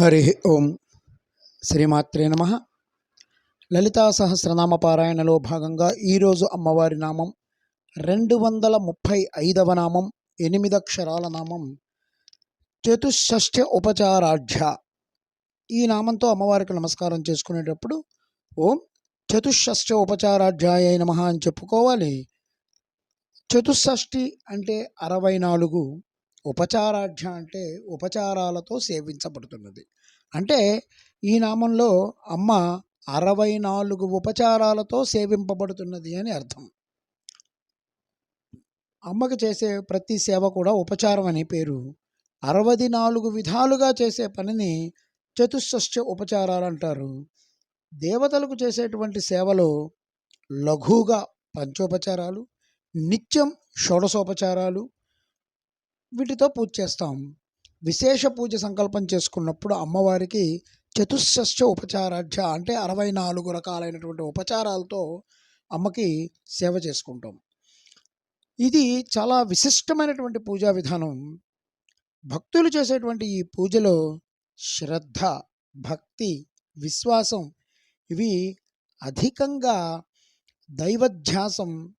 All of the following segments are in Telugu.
హరి ఓం శ్రీమాత్రే నమ. లలితా సహస్రనామ పారాయణలో భాగంగా ఈరోజు అమ్మవారి నామం రెండు వందల ముప్పై ఐదవ నామం ఎనిమిదక్షరాల నామం చతుషష్ఠ్య ఉపచారాఢ్య ఈ నామంతో అమ్మవారికి నమస్కారం చేసుకునేటప్పుడు ఓం చతుషష్ఠ్య ఉపచారాధ్యాయ నమ అని చెప్పుకోవాలి. చతుషష్ఠి అంటే అరవై నాలుగు ఉపచారాఢ్య అంటే ఉపచారాలతో సేవించబడుతున్నది. అంటే ఈ నామంలో అమ్మ అరవై నాలుగు ఉపచారాలతో సేవింపబడుతున్నది అని అర్థం. అమ్మకి చేసే ప్రతి సేవ కూడా ఉపచారం అనే పేరు. అరవై నాలుగు విధాలుగా చేసే పనిని చతుష్ష ఉపచారాలు అంటారు. దేవతలకు చేసేటువంటి సేవలో లఘువుగా పంచోపచారాలు నిత్యం షోడశోపచారాలు వీటితో పూజ చేస్తాం. విశేష పూజ సంకల్పం చేసుకున్నప్పుడు అమ్మవారికి చతుషష్ఠ ఉపచారాధ్య అంటే అరవై నాలుగు రకాలైనటువంటి ఉపచారాలతో అమ్మకి సేవ చేసుకుంటాం. ఇది చాలా విశిష్టమైనటువంటి పూజా విధానం. భక్తులు చేసేటువంటి ఈ పూజలో శ్రద్ధ భక్తి విశ్వాసం ఇవి అధికంగా దైవధ్యాసం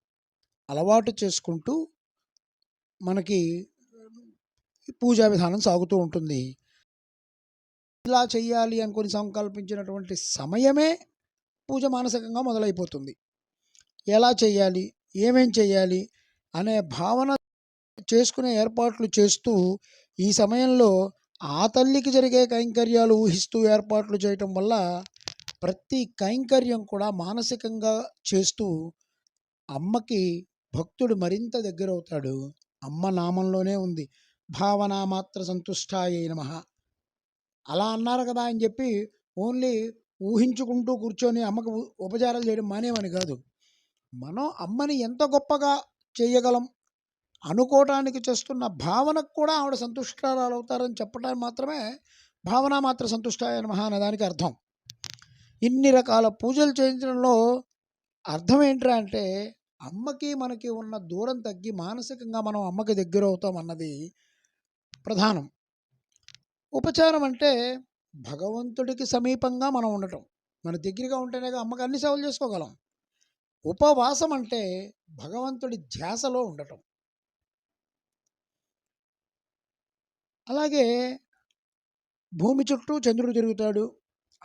అలవాటు చేసుకుంటూ మనకి పూజా విధానం సాగుతూ ఉంటుంది. ఇలా చేయాలి అనుకుని సంకల్పించినటువంటి సమయమే పూజ మానసికంగా మొదలైపోతుంది. ఎలా చేయాలి ఏమేం చేయాలి అనే భావన చేసుకునే ఏర్పాట్లు చేస్తూ ఈ సమయంలో ఆ తల్లికి జరిగే కైంకర్యాలు ఊహిస్తూ ఏర్పాట్లు చేయటం వల్ల ప్రతి కైంకర్యం కూడా మానసికంగా చేస్తూ అమ్మకి భక్తుడు మరింత దగ్గరవుతాడు. అమ్మ నామంలోనే ఉంది. భావన మాత్ర సంతుష్టాయ నమ. అలా అన్నారు కదా అని చెప్పి ఓన్లీ ఊహించుకుంటూ కూర్చొని అమ్మకు ఉపచారాలు చేయడం మానేమని కాదు. మనం అమ్మని ఎంత గొప్పగా చేయగలం అనుకోవటానికి చేస్తున్న భావనకు కూడా ఆవిడ సంతుష్టారాలు అవుతారని చెప్పడానికి మాత్రమే భావన మాత్ర సంతుష్టాయ నమ అనే దానికి అర్థం. ఇన్ని రకాల పూజలు చేయించడంలో అర్థం ఏంట్రా అంటే అమ్మకి మనకి ఉన్న దూరం తగ్గి మానసికంగా మనం అమ్మకి దగ్గర అవుతాం అన్నది ప్రధానం. ఉపచారం అంటే భగవంతుడికి సమీపంగా మనం ఉండటం. మన దగ్గరగా ఉంటేనే అమ్మకి అన్ని సేవలు చేసుకోగలం. ఉపవాసం అంటే భగవంతుడి ధ్యాసలో ఉండటం. అలాగే భూమి చుట్టూ చంద్రుడు తిరుగుతాడు.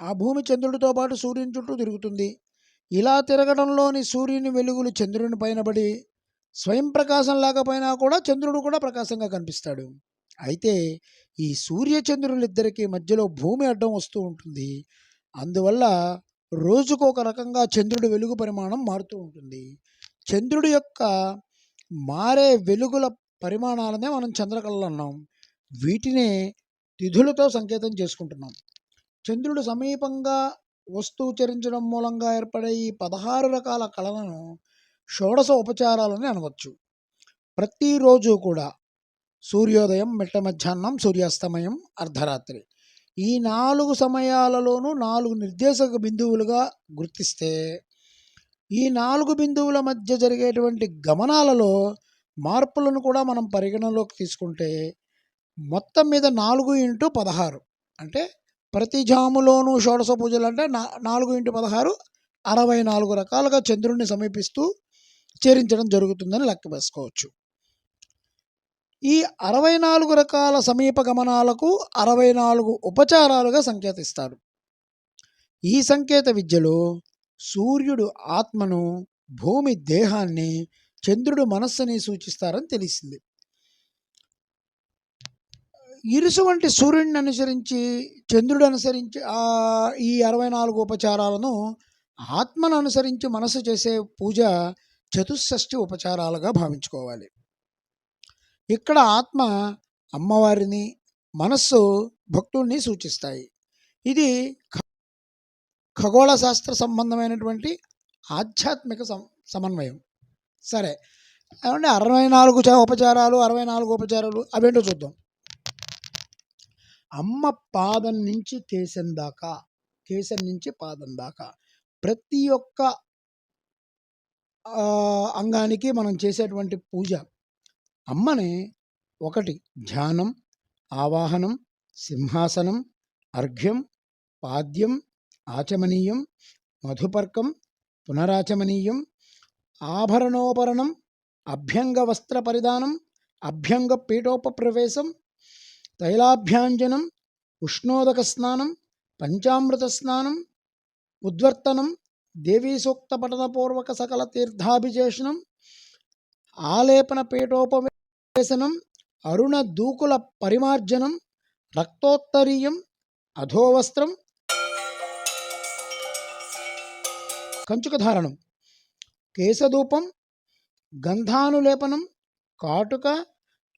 ఆ భూమి చంద్రుడితో పాటు సూర్యుని చుట్టూ తిరుగుతుంది. ఇలా తిరగడంలోని సూర్యుని వెలుగులు చంద్రుని పైన పడి స్వయం ప్రకాశం లేకపోయినా కూడా చంద్రుడు కూడా ప్రకాశంగా కనిపిస్తాడు. అయితే ఈ సూర్యచంద్రులిద్దరికీ మధ్యలో భూమి అడ్డం వస్తూ ఉంటుంది. అందువల్ల రోజుకు ఒక రకంగా చంద్రుడి వెలుగు పరిమాణం మారుతూ ఉంటుంది. చంద్రుడి యొక్క మారే వెలుగుల పరిమాణాలనే మనం చంద్రకళలు అన్నాం. వీటినే తిథులతో సంకేతం చేసుకుంటున్నాం. చంద్రుడు సమీపంగా వస్తువు చరించడం మూలంగా ఏర్పడే ఈ పదహారు రకాల కళలను షోడశ ఉపచారాలని అనవచ్చు. ప్రతిరోజు కూడా సూర్యోదయం మిట్ట మధ్యాహ్నం సూర్యాస్తమయం అర్ధరాత్రి. ఈ నాలుగు సమయాలలోనూ నాలుగు నిర్దేశక బిందువులుగా గుర్తిస్తే ఈ నాలుగు బిందువుల మధ్య జరిగేటువంటి గమనాలలో మార్పులను కూడా మనం పరిగణలోకి తీసుకుంటే మొత్తం మీద నాలుగు ఇంటూ పదహారు. అంటే ప్రతి జాములోనూ షోడశ పూజలు అంటే నా నాలుగు ఇంటూ పదహారు అరవై నాలుగు రకాలుగా చంద్రుడిని సమీపిస్తూ చేరించడం జరుగుతుందని లెక్క వేసుకోవచ్చు. ఈ అరవై నాలుగు రకాల సమీప గమనాలకు అరవై నాలుగు ఉపచారాలుగా సంకేతిస్తారు. ఈ సంకేత విద్యలో సూర్యుడు ఆత్మను భూమి దేహాన్ని చంద్రుడు మనస్సుని సూచిస్తారని తెలిసింది. ఇరుసు వంటి సూర్యుడిని అనుసరించి చంద్రుడు అనుసరించి ఈ అరవై నాలుగు ఉపచారాలను ఆత్మను అనుసరించి మనసు చేసే పూజ చతుషష్ఠి ఉపచారాలుగా భావించుకోవాలి. ఇక్కడ ఆత్మ అమ్మవారిని మనస్సు భక్తుల్ని సూచిస్తాయి. ఇది ఖ- ఖగోళ శాస్త్ర సంబంధమైనటువంటి ఆధ్యాత్మిక సం సమన్వయం. సరే. ఏమంటే అరవై నాలుగు చ- ఉపచారాలు అరవై నాలుగు ఉపచారాలు అవేంటో చూద్దాం. అమ్మ పాదం నుంచి కేశం దాకా కేశం నుంచి పాదం దాకా ప్రతి ఒక్క అంగానికి మనం చేసేటువంటి పూజ అమ్మని ఒకటి ధ్యానం ఆవాహనం సింహాసనం అర్ఘ్యం పాద్యం ఆచమనీయం మధుపర్కం పునరాచమనీయం ఆభరణోపరణం అభ్యంగ వస్త్ర పరిధానం అభ్యంగ పీఠోపప్రవేశం తైలాభ్యాంజనం ఉష్ణోదక స్నానం పంచామృత స్నానం ఉద్వర్తనం దేవీసూక్త పఠనపూర్వక సకల తీర్థాభిచేషణం ఆలేపన పీఠోపవేశనం అరుణ దూకుల పరిమార్జనం రక్తోత్తరీయం అధోవస్త్రం కంచుకధారణం కేశధూపం గంధానులేపనం కాటుక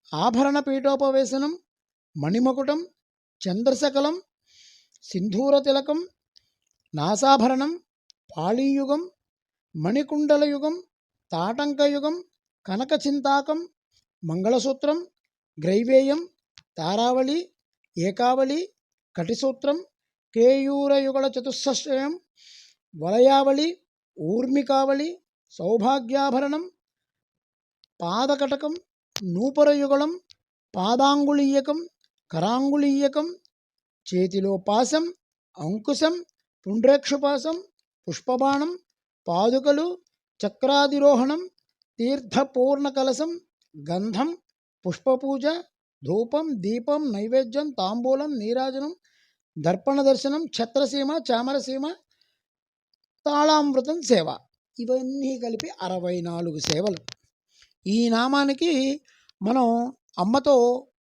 ఆభరణ పీఠోపవేశనం మణిమకుటం చంద్రశకలం సింధూర తిలకం నాసాభరణం పాళీయుగం మణికుండలయుగం తాటంకయుగం కనకచింతాకం మంగళసూత్రం గ్రైవేయం తారావళి ఏకావళి కటిసూత్రం కేయూరయుగళ చతుస్సయం వలయావళి ఊర్మికావళి సౌభాగ్యాభరణం పాదకటకం నూపరయుగళం పాదాంగుళీయకం కరాంగుళీయకం చేతిలో పాసం అంకుశం పుండ్రేక్షుపాసం పుష్పబాణం పాదుకలు చక్రాదిరోహణం తీర్థపూర్ణ కలసం గంధం పుష్పపూజ ధూపం దీపం నైవేద్యం తాంబూలం నీరాజనం దర్పణ దర్శనం ఛత్రసీమ చామరసీమ తాళామృతం సేవ. ఇవన్నీ కలిపి అరవై నాలుగు సేవలు. ఈ నామానికి మనం అమ్మతో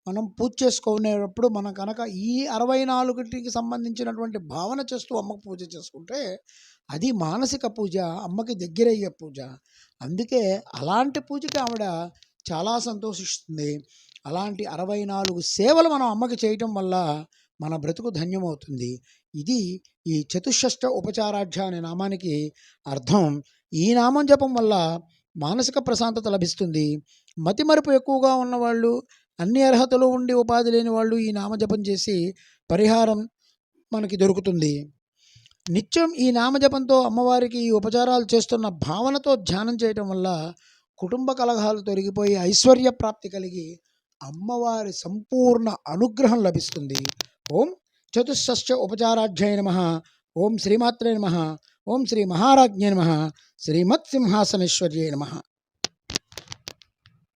మనం పూజ చేసుకునేటప్పుడు మనం కనుక ఈ అరవై నాలుగుటికి సంబంధించినటువంటి భావన చేస్తూ అమ్మకు పూజ చేసుకుంటే అది మానసిక పూజ అమ్మకి దగ్గరయ్యే పూజ. అందుకే అలాంటి పూజకి ఆవిడ చాలా సంతోషిస్తుంది. అలాంటి అరవై నాలుగు సేవలు మనం అమ్మకి చేయటం వల్ల మన బ్రతుకు ధన్యమవుతుంది. ఇది ఈ చతుషష్ట ఉపచారాఢ్య అనే నామానికి అర్థం. ఈ నామం జపం వల్ల మానసిక ప్రశాంతత లభిస్తుంది. మతిమరుపు ఎక్కువగా ఉన్నవాళ్ళు అన్ని అర్హతలు ఉండి ఉపాధి లేని వాళ్ళు ఈ నామజపం చేసి పరిహారం మనకి దొరుకుతుంది. నిత్యం ఈ నామజపంతో అమ్మవారికి ఈ ఉపచారాలు చేస్తున్న భావనతో ధ్యానం చేయటం వల్ల కుటుంబ కలహాలు తొలగిపోయి ఐశ్వర్య ప్రాప్తి కలిగి అమ్మవారి సంపూర్ణ అనుగ్రహం లభిస్తుంది. ఓం చతుషష్ట ఉపచారాధ్యాయ నమ. ఓం శ్రీమాత్రే నమ. ఓం శ్రీ మహారాజ్ఞే నమ. శ్రీమత్ సింహాసనేశ్వర్యే నమ.